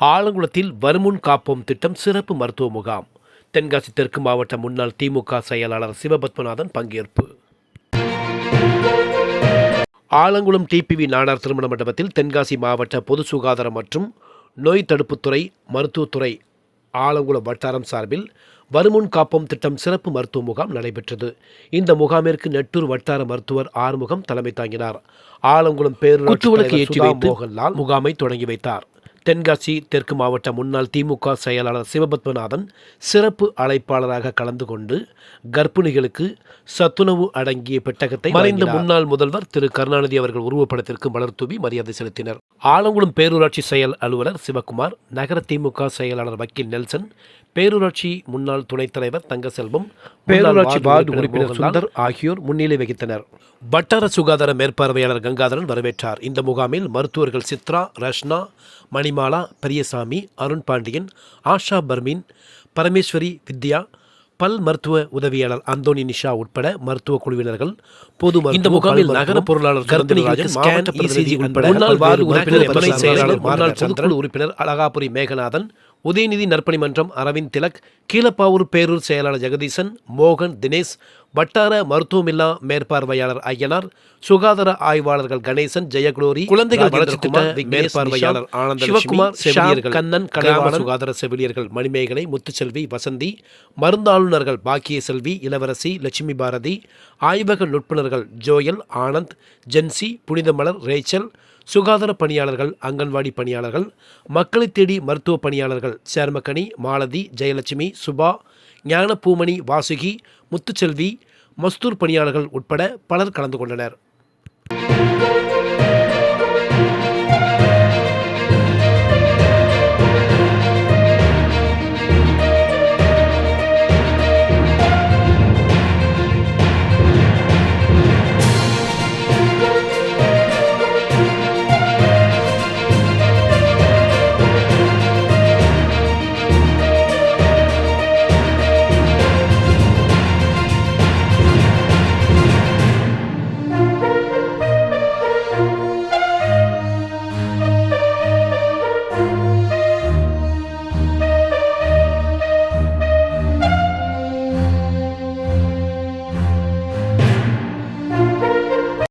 ஆலங்குளத்தில் வருமுன் காப்போம் திட்டம் சிறப்பு மருத்துவ முகாம். தென்காசி தெற்கு மாவட்ட முன்னாள் திமுக செயலாளர் சிவபத்மநாதன் பங்கேற்பு. ஆலங்குளம் டிபிவி நாடார் திருமண மண்டபத்தில் தென்காசி மாவட்ட பொது சுகாதாரம் மற்றும் நோய் தடுப்புத்துறை மருத்துவத்துறை ஆலங்குளம் வட்டாரம் சார்பில் வருமுன் காப்போம் திட்டம் சிறப்பு மருத்துவ முகாம் நடைபெற்றது. இந்த முகாமிற்கு நெட்டூர் வட்டார மருத்துவர் ஆறுமுகம் தலைமை தாங்கினார். ஆலங்குளம் வைத்து மோகன்லால் முகாமை தொடங்கி வைத்தார். தென்காசி தெற்கு மாவட்ட முன்னாள் திமுக செயலாளர் சிவபத்மநாதன் சிறப்பு அழைப்பாளராக கலந்து கொண்டு கர்ப்பிணிகளுக்கு சத்துணவு அடங்கிய பெட்டகத்தை மறைந்த முன்னாள் முதல்வர் திரு. கருணாநிதி அவர்கள் உருவப்படத்திற்கு மலர் தூவி மரியாதை செலுத்தினர். ஆலங்குளம் பேரூராட்சி செயல் அலுவலர் சிவக்குமார் நகர திமுக செயலாளர் வக்கீல் நெல்சன் பேரூராட்சி முன்னாள் துணைத் தலைவர் தங்கசெல்வம் பேரூராட்சி வார்டு உறுப்பினர் சுந்தர் ஆகியோர் முன்னிலை வகித்தனர். வட்டார சுகாதார மேற்பார்வையாளர் கங்காதரன் வரவேற்றார். இந்த முகாமில் மருத்துவர்கள் சித்ரா ரஷ்னா மணிமாலா பெரியசாமி அருண் பாண்டியன் ஆஷா பர்மீன் பரமேஸ்வரி வித்யா பல் மருத்துவ உதவியாளர் அந்தோனி நிஷா உட்பட மருத்துவ குழுவினர்கள் பொது இந்த முகாமில் நகர பொருளாளர் உட்பட வார்டு உறுப்பினர் பொதுக்குழு உறுப்பினர் அழகாபுரி மேகநாதன் உதயநிதி நற்பணி மன்றம் அரவிந்த் திலக் கீழப்பாவூர் பேரூர் செயலாளர் ஜெகதீசன் மோகன் தினேஷ் வட்டார மருத்துவமில்லா மேற்பார்வையாளர் ஐயனார் சுகாதார ஆய்வாளர்கள் கணேசன் ஜெயகுளோரி குழந்தைகள் வளர்ச்சி மேற்பார்வையாளர் ஆனந்த சிவகுமார் செவிலியர்கள் கண்ணன் கிராம சுகாதார செவிலியர்கள் மணிமேகலை முத்துச்செல்வி வசந்தி மருந்தாளுநர்கள் பாக்கிய செல்வி இளவரசி லட்சுமி பாரதி ஆய்வக நுட்புணர்கள் ஜோயல் ஆனந்த் ஜென்சி புனிதமலர் ரேச்சல் சுகாதார பணியாளர்கள் அங்கன்வாடி பணியாளர்கள் மக்களை தேடி மருத்துவ பணியாளர்கள் சேர்மக்கனி மாலதி ஜெயலட்சுமி சுபா ஞானபூமணி வாசுகி முத்துச்செல்வி மஸ்தூர் பணியாளர்கள் உட்பட பலர் கலந்து கொண்டனர்.